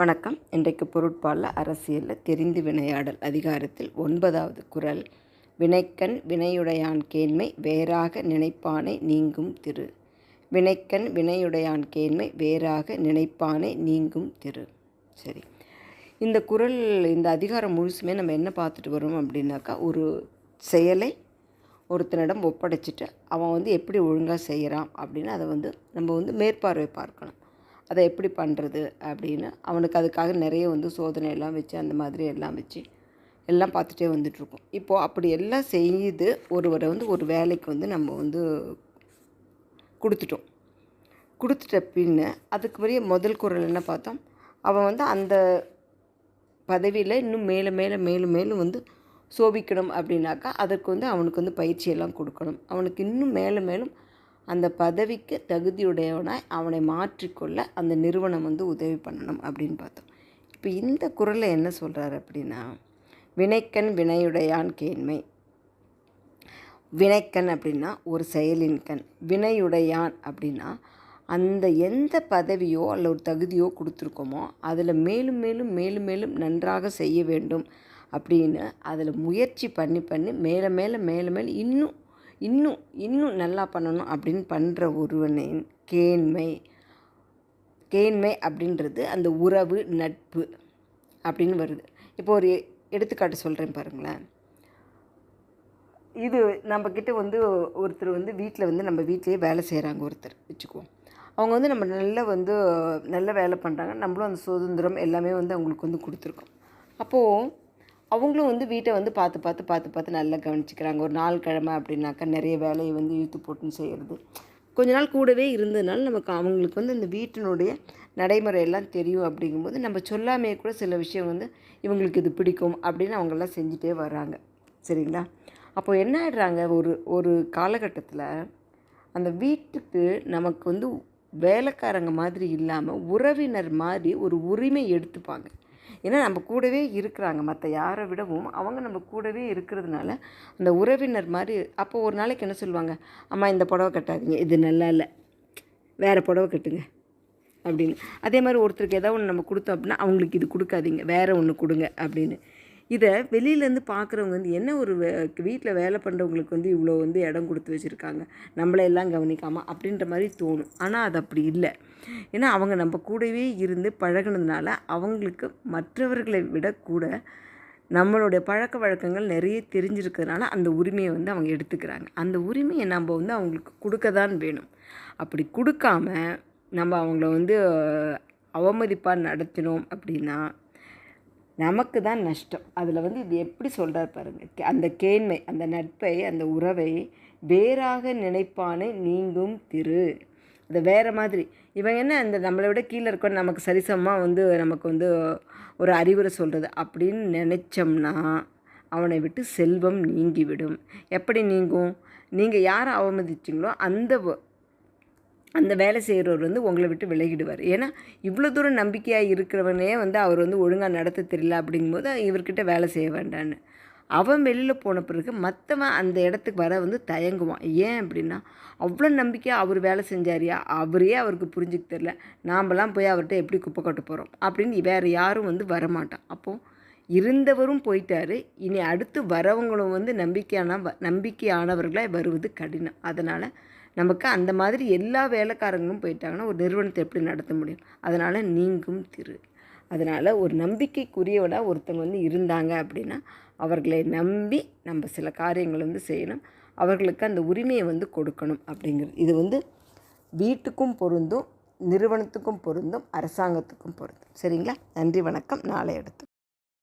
வணக்கம். இன்றைக்கு பொருட்பாலில் அரசியலில் தெரிந்து வினையாடல் அதிகாரத்தில் ஒன்பதாவது குறள் வினைக்கண் வினையுடையான் கேண்மை வேறாக நினைப்பானை நீங்கும் திரு. வினைக்கண் வினையுடையான் கேண்மை வேறாக நினைப்பானை நீங்கும் திரு. சரி. இந்த குறள் இந்த அதிகாரம் முழுசுமே நம்ம என்ன பார்த்துட்டு வரோம் அப்படின்னாக்கா ஒரு செயலை ஒருத்தனிடம் ஒப்படைச்சிட்டு அவன் வந்து எப்படி ஒழுங்காக செய்கிறான் அப்படின்னு அதை வந்து நம்ம வந்து மேற்பார்வை பார்க்கணும். அதை எப்படி பண்ணுறது அப்படின்னு அவனுக்கு அதுக்காக நிறைய வந்து சோதனை எல்லாம் வச்சு அந்த மாதிரி எல்லாம் வச்சு எல்லாம் பார்த்துட்டே வந்துட்ருக்கோம் இப்போது அப்படி எல்லாம் செய்து ஒருவரை வந்து ஒரு வேலைக்கு வந்து நம்ம வந்து கொடுத்துட்டோம். கொடுத்துட்ட பின்ன அதுக்கு பெரிய முதல் குரல் என்ன பார்த்தோம்? அவன் வந்து அந்த பதவியில் இன்னும் மேலே மேலே மேலும் மேலும் வந்து சோபிக்கணும் அப்படின்னாக்கா அதற்கு வந்து அவனுக்கு வந்து பயிற்சியெல்லாம் கொடுக்கணும். அவனுக்கு இன்னும் மேலும் மேலும் அந்த பதவிக்கு தகுதியுடையவனாய் அவனை மாற்றிக்கொள்ள அந்த நிறுவனம் வந்து உதவி பண்ணணும் அப்படின்னு பார்த்தோம். இப்போ இந்த குரலில் என்ன சொல்கிறார் அப்படின்னா வினைக்கண் வினையுடையான் கேண்மை. வினைக்கண் அப்படின்னா ஒரு செயலின் கண். வினையுடையான் அப்படின்னா அந்த எந்த பதவியோ அல்ல ஒரு தகுதியோ கொடுத்துருக்கோமோ அதில் மேலும் மேலும் மேலும் மேலும் நன்றாக செய்ய வேண்டும் அப்படின்னு அதில் முயற்சி பண்ணி பண்ணி மேலே மேலே மேலே மேலே இன்னும் இன்னும் இன்னும் நல்லா பண்ணணும் அப்படின்னு பண்ணுற ஒருவனின் கேண்மை கேண்மை அப்படின்றது அந்த உறவு நட்பு அப்படின்னு வருது. இப்போ ஒரு எடுத்துக்காட்டு சொல்கிறேன் பாருங்களேன். இது நம்மக்கிட்ட வந்து ஒருத்தர் வந்து வீட்டில் வந்து நம்ம வீட்டிலேயே வேலை செய்கிறாங்க ஒருத்தர் வச்சுக்குவோம் அவங்க வந்து நம்ம நல்ல வந்து நல்ல வேலை பண்ணுறாங்க நம்மளும் அந்த சுதந்திரம் எல்லாமே வந்து அவங்களுக்கு வந்து கொடுத்துருக்கோம். அப்போது அவங்களும் வந்து வீட்டை வந்து பார்த்து பார்த்து பார்த்து பார்த்து நல்லா கவனிச்சிக்கிறாங்க. ஒரு நாள் கிழமை அப்படின்னாக்கா நிறைய வேலையை வந்து இழுத்து போட்டுன்னு செய்கிறது கொஞ்ச நாள் கூடவே இருந்ததுனால நமக்கு அவங்களுக்கு வந்து இந்த வீட்டினுடைய நடைமுறை எல்லாம் தெரியும் அப்படிங்கும்போது நம்ம சொல்லாமே கூட சில விஷயம் வந்து இவங்களுக்கு இது பிடிக்கும் அப்படின்னு அவங்கெல்லாம் செஞ்சுட்டே வர்றாங்க. சரிங்களா? அப்போ என்ன ஆகிடுறாங்க ஒரு ஒரு காலகட்டத்தில் அந்த வீட்டுக்கு நமக்கு வந்து வேலைக்காரங்க மாதிரி இல்லாமல் உறவினர் மாதிரி ஒரு உரிமை எடுத்துப்பாங்க. ஏன்னா நம்ம கூடவே இருக்கிறாங்க. மற்ற யாரை விடவும் அவங்க நம்ம கூடவே இருக்கிறதுனால அந்த உறவினர் மாதிரி அப்போ ஒரு நாளைக்கு என்ன சொல்லுவாங்க? அம்மா இந்த புடவை கட்டாதீங்க. இது நல்லா இல்லை. வேறு புடவை கட்டுங்க. அப்படின்னு. அதே மாதிரி ஒருத்தருக்கு ஏதாவது ஒன்று நம்ம கொடுத்தோம் அப்படின்னா அவங்களுக்கு இது கொடுக்காதீங்க. வேறு ஒன்று கொடுங்க அப்படின்னு. இதை வெளியிலேருந்து பார்க்குறவங்க வந்து என்ன ஒரு வீட்டில் வேலை பண்ணுறவங்களுக்கு வந்து இவ்வளோ வந்து இடம் கொடுத்து வச்சுருக்காங்க? நம்மளையெல்லாம் கவனிக்காமல் அப்படின்ற மாதிரி தோணும். ஆனால் அது அப்படி இல்லை. ஏன்னா அவங்க நம்ம கூடவே இருந்து பழகினதுனால அவங்களுக்கு மற்றவர்களை விட கூட நம்மளுடைய பழக்க வழக்கங்கள் நிறைய தெரிஞ்சிருக்கிறதுனால அந்த உரிமையை வந்து அவங்க எடுத்துக்கிறாங்க. அந்த உரிமையை நம்ம வந்து அவங்களுக்கு கொடுக்க தான் வேணும். அப்படி கொடுக்காம நம்ம அவங்கள வந்து அவமதிப்பாக நடத்தினோம் அப்படின்னா நமக்கு தான் நஷ்டம். அதில் வந்து இது எப்படி சொல்கிறார் பாருங்கள் அந்த கேண்மை அந்த நட்பை அந்த உறவை வேறாக நினைப்பானே நீங்கும் திரு. அது வேறு மாதிரி. இவன் என்ன அந்த நம்மளை விட கீழே இருக்க நமக்கு சரிசமமாக வந்து நமக்கு வந்து ஒரு அறிவுரை சொல்கிறது அப்படின்னு நினச்சோம்னா அவனை விட்டு செல்வம் நீங்கிவிடும். எப்படி நீங்கும்? நீங்கள் யாரை அவமதிச்சிங்களோ அந்த அந்த வேலை செய்கிறவர் வந்து உங்களை விட்டு விலகிடுவார். ஏன்னா இவ்வளோ தூரம் நம்பிக்கையாக இருக்கிறவனே வந்து அவர் வந்து ஒழுங்காக நடத்த தெரியல அப்படிங்கும்போது இவர்கிட்ட வேலை செய்ய வேண்டான்னு. அவன் வெளியில் போன பிறகு மற்றவன் அந்த இடத்துக்கு வர வந்து தயங்குவான். ஏன் அப்படின்னா அவ்வளோ நம்பிக்கையாக அவர் வேலை செஞ்சாரியா? அவரே அவருக்கு புரிஞ்சுக்க தெரில நாம்லாம் போய் அவர்கிட்ட எப்படி குப்பை கொட்ட போகிறோம் அப்படின்னு வேறு யாரும் வந்து வரமாட்டான். அப்போது இருந்தவரும் போயிட்டாரு. இனி அடுத்து வரவங்களும் வந்து நம்பிக்கையான நம்பிக்கையானவர்களாக வருவது கடினம். அதனால் நமக்கு அந்த மாதிரி எல்லா வேலைக்காரங்களும் போயிட்டாங்கன்னா ஒரு நிறுவனத்தை எப்படி நடத்த முடியும்? அதனால் நீங்கும் திரு. அதனால் ஒரு நம்பிக்கைக்குரியவனாக ஒருத்தங்க வந்து இருந்தாங்க அப்படின்னா அவர்களை நம்பி நம்ம சில காரியங்கள் வந்து செய்யணும். அவர்களுக்கு அந்த உரிமையை வந்து கொடுக்கணும் அப்படிங்கிறது. இது வந்து வீட்டுக்கும் பொருந்தும் நிறுவனத்துக்கும் பொருந்தும் அரசாங்கத்துக்கும் பொருந்தும். சரிங்களா? நன்றி வணக்கம். நாளை எடுத்து